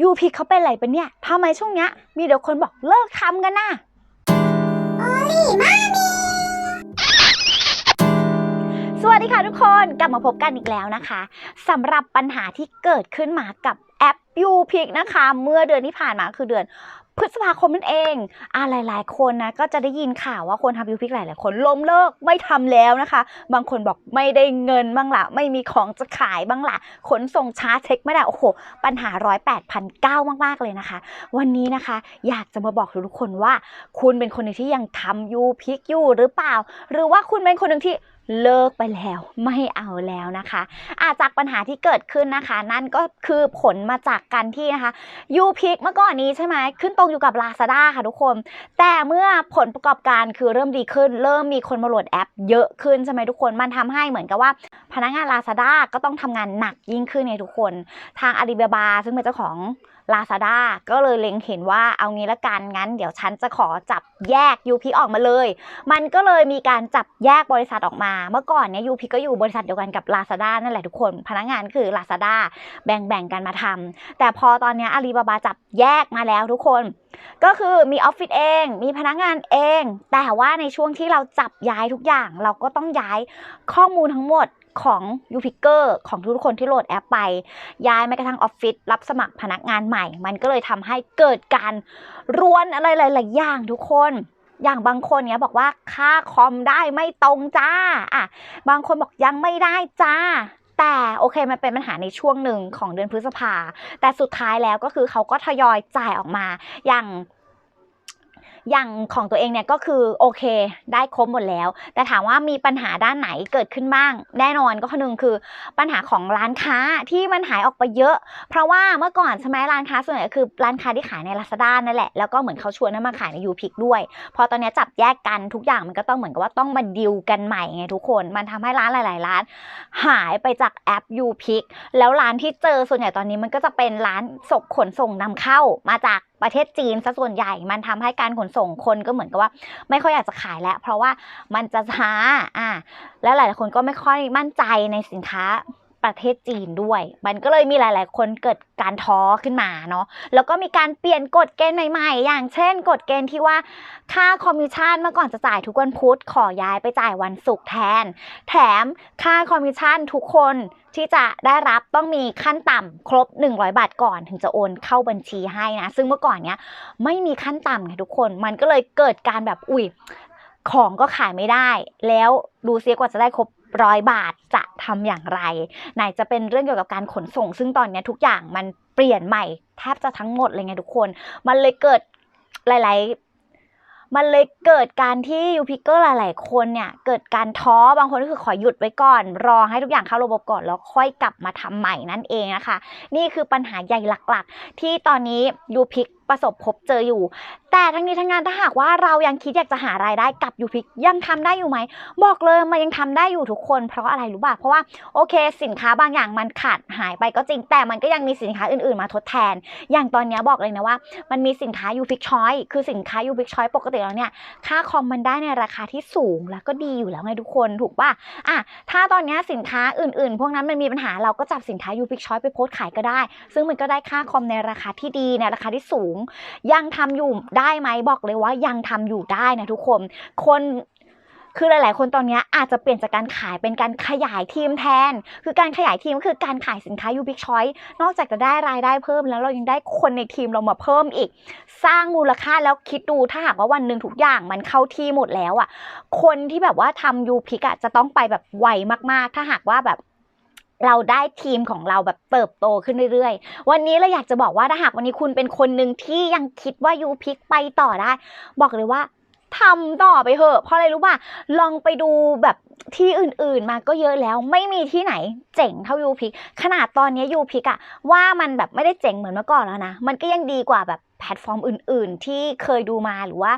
ยูพิกเขาเป็นอะไรปะเนี่ยทำไมช่วงเนี้ยมีเดี๋ยวคนบอกเลิกทำกันน่ะสวัสดีค่ะทุกคนกลับมาพบกันอีกแล้วนะคะสำหรับปัญหาที่เกิดขึ้นมากับแอป u p i c นะคะ เมื่อเดือนที่ผ่านมาคือเดือน พฤษภาคมนั่นเองอ่าหลาย ๆ คนนะก็จะได้ยินข่าวว่าคนทำ u p i c หลาย ๆ คนล้มเลิกไม่ทำแล้วนะคะ บางคนบอกไม่ได้เงินบ้างละไม่มีของจะขายบ้างละขนส่งช้าเช็คไม่ได้ โอ้โห ปัญหาร้อยแปดพันเก้ามาก ๆ เลยนะคะ วันนี้นะคะ อยากจะมาบอกทุกคนว่า คุณเป็นคนหนึ่งที่ยังทำ u p i c อยู่หรือเปล่า หรือว่าคุณเป็นคนหนึ่งที่เลิกไปแล้วไม่เอาแล้วนะคะอาจากปัญหาที่เกิดขึ้นนะคะ นั่นก็คือผลมาจากการที่นะคะยูพิกเมื่อก่อนนี้ใช่ไหมขึ้นตรงอยู่กับ Lazada ค่ะทุกคน แต่เมื่อผลประกอบการคือเริ่มดีขึ้น เริ่มมีคนมาโหลดแอปเยอะขึ้นใช่ไหมทุกคนมันทำให้เหมือนกับว่า พนักงาน Lazada ก็ต้องทำงานหนักยิ่งขึ้นในทุกคน ทางอาลีบาบาซึ่งเป็นเจ้าของ Lazada ก็เลยเล็งเห็นว่าเอางี้ละกันงั้น เดี๋ยวฉันจะขอจับแยก u p ออกมาเลย มันก็เลยมีการจับแยกบริษัทออกมา เมื่อก่อนเนี่ย u p ก็อยู่บริษัทเดียวกันกับ Lazada นั่นแหละทุกคน พนักงานคือ Lazada แบ่งๆกันมาทำแต่พอตอนเนี้อาลีบาบาจับแยกมาแล้วทุกคน ก็คือมีออฟฟิศเอง มีพนักงานเอง แต่ว่าในช่วงที่เราจับย้ายทุกอย่าง เราก็ต้องย้ายข้อมูลทั้งหมดของ u p i c k e r ของทุกคนที่โหลดแอปไป ย้ายแม้กระทั่งออฟฟิศรับสมัครพนักงานใหม่ มันก็เลยทำให้เกิดการรวนอะไรหลายๆอย่างทุกคนอย่างบางคนเนี้ยบอกว่าค่าคอมได้ไม่ตรงจ้า อะ บางคนบอกยังไม่ได้จ้า แต่โอเคมันเป็นปัญหาในช่วงหนึ่งของเดือนพฤษภา แต่สุดท้ายแล้วก็คือเขาก็ทยอยจ่ายออกมาอย่าง อย่างของตัวเองเนี่ยก็คือโอเค ได้ครบหมดแล้ว แต่ถามว่ามีปัญหาด้านไหนเกิดขึ้นบ้าง แน่นอนก็ข้อหนึ่งคือปัญหาของร้านค้าที่มันหายออกไปเยอะ เพราะว่าเมื่อก่อนใช่ไหมร้านค้าส่วนใหญ่คือร้านค้าที่ขายใน Lazada นั่นแหละ แล้วก็เหมือนเขาชวนให้มาขายใน u p i c ด้วย พอตอนนี้จับแยกกันทุกอย่างมันก็ต้องเหมือนกับว่าต้องมาดิวกันใหม่ไงทุกคน มันทำให้ร้านหลาย ๆ ร้าน หายไปจากแอป u p i c แล้วร้านที่เจอส่วนใหญ่ตอนนี้มันก็จะเป็นร้านส่งขนส่งนำเข้ามาจาก ประเทศจีนซะส่วนใหญ่มันทำให้การขนส่งคนก็เหมือนกับว่า ไม่ค่อยอยากจะขายแล้ว เพราะว่ามันจะช้าอะแล้วหลายๆคนก็ไม่ค่อยมั่นใจในสินค้า ประเทศจีนด้วย มันก็เลยมีหลาย ๆ คนเกิดการท้อขึ้นมาเนาะ แล้วก็มีการเปลี่ยนกฎเกณฑ์ใหม่ ๆ อย่างเช่น กฎเกณฑ์ที่ว่าค่าคอมมิชชั่นเมื่อก่อนจะจ่ายทุกวันพุธขอย้ายไปจ่ายวันศุกร์แทน แถมค่าคอมมิชชั่นทุกคนที่จะได้รับต้องมีขั้นต่ำครบ 100 บาทก่อนถึงจะโอนเข้าบัญชีให้นะ ซึ่งเมื่อก่อนเนี้ยไม่มีขั้นต่ำไงทุกคน มันก็เลยเกิดการแบบ อุ้ยของก็ขายไม่ได้ แล้วดูเสียกว่าจะได้ครบ ร้อยบาทจะทำอย่างไร ไหนจะเป็นเรื่องเกี่ยวกับการขนส่ง ซึ่งตอนนี้ทุกอย่างมันเปลี่ยนใหม่แทบจะทั้งหมดเลยไงทุกคน มันเลยเกิดหลาย ๆ มันเลยเกิดการที่ยูพิกเกอร์หลาย ๆ คนเนี่ย เกิดการท้อบางคนก็คือขอหยุดไว้ก่อน รอให้ทุกอย่างเข้าระบบก่อนแล้วค่อยกลับมาทำใหม่นั่นเองนะคะ นี่คือปัญหาใหญ่หลัก ๆ ที่ตอนนี้ยูพิกประสบพบเจออยู่ แต่ทั้งนี้ทั้งนั้นถ้าหากว่าเรายังคิดอยากจะหารายได้กับยูพิกยังทำได้อยู่ไหม บอกเลยมันยังทำได้อยู่ทุกคน เพราะอะไรรู้ป่ะเพราะว่าโอเค สินค้าบางอย่างมันขาดหายไปก็จริง แต่มันก็ยังมีสินค้าอื่น ๆมาทดแทน อย่างตอนนี้บอกเลยนะว่า มันมีสินค้ายูพิกชอยคือสินค้ายูพิกชอยปกติแล้วเนี่ยค่าคอมมันได้ในราคาที่สูงแล้วก็ดีอยู่แล้วไงทุกคนถูกป่ะอะถ้าตอนนี้สินค้าอื่น ๆ พวกนั้นมันมีปัญหาเราก็จับสินค้ายูพิกชอยไปโพสต์ขายก็ได้ ซึ่งมันก็ได้ค่าคอมในราคาที่ดีในราคาที่สูงยังทำอยู่ได้ไหมบอกเลยว่ายังทำอยู่ได้นะทุกคน คนคือหลาย ๆ คนตอนนี้อาจจะเปลี่ยนจากการขายเป็นการขยายทีมแทน คือการขยายทีมก็คือการขายสินค้ายูบิกชอยนอกจากจะได้รายได้เพิ่มแล้วเรายังได้คนในทีมเรามาเพิ่มอีก สร้างมูลค่าแล้วคิดดูถ้าหากว่าวันหนึ่งทุกอย่างมันเข้าที่หมดแล้วอะ คนที่แบบว่าทำยูพิกอะจะต้องไปแบบไวมาก ๆ ถ้าหากว่าแบบ เราได้ทีมของเราแบบเติบโตขึ้นเรื่อยๆ วันนี้เราอยากจะบอกว่าถ้าหากวันนี้คุณเป็นคนหนึ่งที่ยังคิดว่ายูพิกไปต่อได้ บอกเลยว่าทำต่อไปเถอะ เพราะอะไรรู้ป่ะ ลองไปดูแบบที่อื่นๆมาก็เยอะแล้ว ไม่มีที่ไหนเจ๋งเท่ายูพิก ขนาดตอนนี้ยูพิกอะว่ามันแบบไม่ได้เจ๋งเหมือนเมื่อก่อนแล้วนะ มันก็ยังดีกว่าแบบแพลตฟอร์มอื่น ๆ ที่เคยดูมาหรือว่า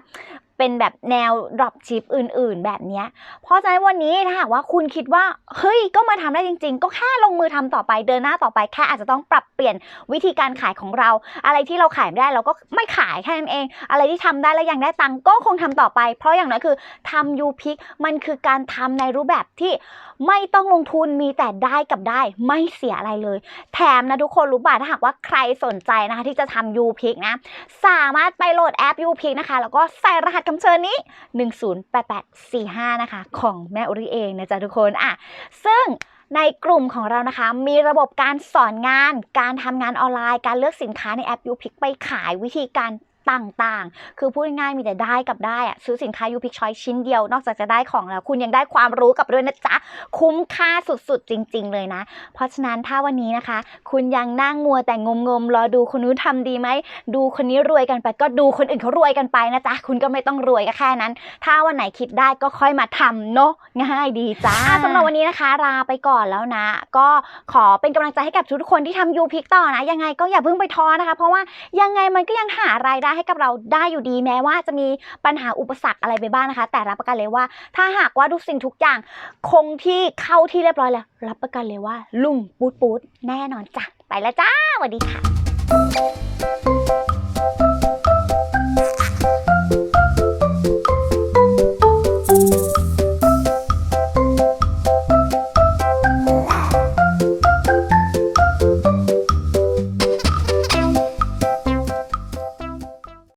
เป็นแบบแนว drop ship อื่น ๆ แบบนี้ เพราะฉะนั้นวันนี้ถ้าหากว่าคุณคิดว่า เฮ้ย ก็มาทำได้จริง ๆ ก็แค่ลงมือทำต่อไปเดินหน้าต่อไปแค่อาจจะต้องปรับเปลี่ยนวิธีการขายของเรา อะไรที่เราขายไม่ได้เราก็ไม่ขายแค่นั้นเอง อะไรที่ทำได้แล้วยังได้ตังก็คงทำต่อไป เพราะอย่างน้อยคือทำยูพิกมันคือการทำในรูปแบบที่ไม่ต้องลงทุนมีแต่ได้กับได้ไม่เสียอะไรเลย แถมนะทุกคนรู้ป่ะถ้าหากว่าใครสนใจนะคะที่จะทำยูพิกนะสามารถไปโหลดแอปยูพิกนะคะแล้วก็ใส่รหัสคำเชิญนี้ 108845 นะคะ ของแม่อุริเองนะจ๊ะทุกคนอะซึ่งในกลุ่มของเรานะคะ มีระบบการสอนงาน การทำงานออนไลน์ การเลือกสินค้าในแอปยูพิกไปขายวิธีการ ต่างๆ คือพูดง่ายๆมีแต่ได้กับได้อะซื้อสินค้ายูพิกชอยชิ้นเดียว นอกจากจะได้ของแล้ว คุณยังได้ความรู้กับด้วยนะจ๊ะ คุ้มค่าสุดๆ จริง ๆ เลยนะ เพราะฉะนั้นถ้าวันนี้นะคะ คุณยังนั่งมัวแต่งมๆรอดูคนนู้นทำดีไหม ดูคนนี้รวยกันไป ก็ดูคนอื่นเขารวยกันไปนะจ๊ะ คุณก็ไม่ต้องรวยก็แค่นั้น ถ้าวันไหนคิดได้ก็ค่อยมาทำเนาะง่ายดีจ้าสำหรับวันนี้นะคะลาไปก่อนแล้วนะ ก็ขอเป็นกำลังใจให้กับทุกๆคนที่ทำยูพิกต่อนะ ยังไงก็อย่าเพิ่งไปท้อนะคะ เพราะว่ายังไงมันก็ยังหารายได้ให้กับเราได้อยู่ดีแม้ว่าจะมีปัญหาอุปสรรคอะไรไปบ้างนะคะ แต่รับประกันเลยว่า ถ้าหากว่าทุกสิ่งทุกอย่างคงที่เข้าที่เรียบร้อยแล้ว รับประกันเลยว่า ลุ่งปูดปูดแน่นอนจ้ะไปแล้วจ้าสวัสดีค่ะ